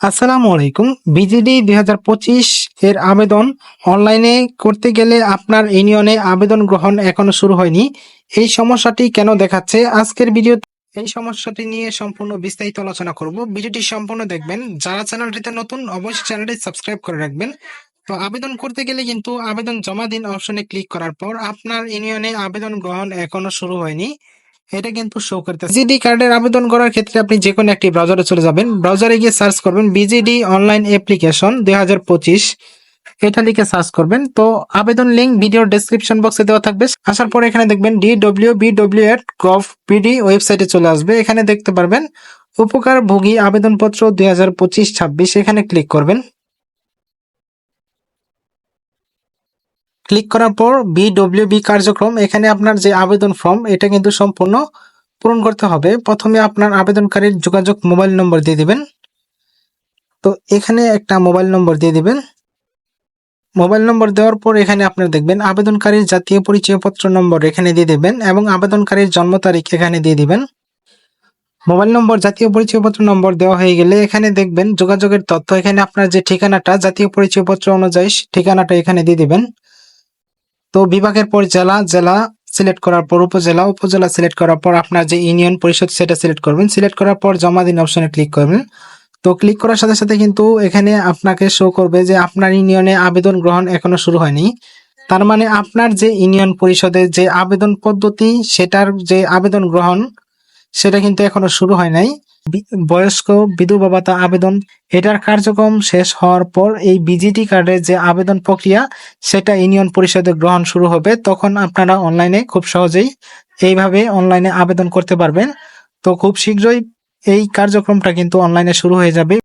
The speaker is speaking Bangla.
আসসালামু আলাইকুম। বিজিডি দুই এর আবেদন অনলাইনে করতে গেলে আপনার ইউনিয়নে আবেদন গ্রহণ এখনও শুরু হয়নি। এই সমস্যাটি কেন দেখাচ্ছে? আজকের ভিডিও এই সমস্যাটি নিয়ে সম্পূর্ণ বিস্তারিত আলোচনা করব। ভিডিওটি সম্পূর্ণ দেখবেন। যারা চ্যানেলটিতে নতুন, অবশ্যই চ্যানেলটি সাবস্ক্রাইব করে রাখবেন। তো আবেদন করতে গেলে কিন্তু আবেদন জমা দিন অপশনে ক্লিক করার পর আপনার ইউনিয়নে আবেদন গ্রহণ এখনও শুরু হয়নি। এটা কিন্তু শো করতে বিজিডি কার্ডের আবেদন করার ক্ষেত্রে আপনি যে কোনো একটি ব্রাউজারে চলে যাবেন। ব্রাউজারে গিয়ে সার্চ করবেন বিজিডি অনলাইন অ্যাপ্লিকেশন দুই এটা লিখে সার্চ করবেন। তো আবেদন লিঙ্ক ভিডিওর ডেসক্রিপশন বক্সে দেওয়া থাকবে। আসার পর এখানে দেখবেন D W B W at gov PD ওয়েবসাইটে চলে আসবে। এখানে দেখতে পারবেন উপকার ভোগী আবেদনপত্র দুই হাজার পঁচিশ ছাব্বিশ। এখানে ক্লিক করবেন। ক্লিক করার পর বিডব্লিউবি কার্যক্রম, এখানে আপনার যে আবেদন ফর্ম, এটা কিন্তু সম্পূর্ণ পূরণ করতে হবে। প্রথমে আপনার আবেদনকারীর যোগাযোগ মোবাইল নম্বর দিয়ে দিবেন। তো এখানে একটা মোবাইল নম্বর দিয়ে দিবেন। মোবাইল নম্বর দেওয়ার পর এখানে আপনার দেখবেন আবেদনকারীর জাতীয় পরিচয়পত্র নম্বর এখানে দিয়ে দিবেন এবং আবেদনকারীর জন্ম তারিখ এখানে দিয়ে দিবেন। মোবাইল নম্বর, জাতীয় পরিচয়পত্র নম্বর দেওয়া হয়ে গেলে এখানে দেখবেন যোগাযোগের তথ্য, এখানে আপনার যে ঠিকানাটা, জাতীয় পরিচয়পত্র অনুযায়ী ঠিকানাটা এখানে দিয়ে দিবেন। তো বিভাগের পর জেলা জেলা সিলেক্ট করার পর উপজেলা উপজেলা সিলেক্ট করার পর আপনার যে ইউনিয়ন পরিষদ সেটা সিলেক্ট করবেন। সিলেক্ট করার পর জমা দিন অপশনে ক্লিক করবেন। তো ক্লিক করার সাথে সাথে কিন্তু এখানে আপনাকে শো করবে যে আপনার ইউনিয়নে আবেদন গ্রহণ এখনও শুরু হয়নি। তার মানে আপনার যে ইউনিয়ন পরিষদের যে আবেদন পদ্ধতি, সেটার যে আবেদন গ্রহণ, সেটা কিন্তু এখনও শুরু হয় নাই। বয়স্ক বিধবা ভাতা আবেদন। এটার কার্যক্রম শেষ হওয়ার পর এই বিজিটি কার্ডের যে আবেদন প্রক্রিয়া, সেটা ইউনিয়ন পরিষদে গ্রহণ শুরু হবে। তখন আপনারা অনলাইনে খুব সহজেই এইভাবে অনলাইনে আবেদন করতে পারবেন। তো খুব শীঘ্রই এই কার্যক্রমটা কিন্তু অনলাইনে শুরু হয়ে যাবে।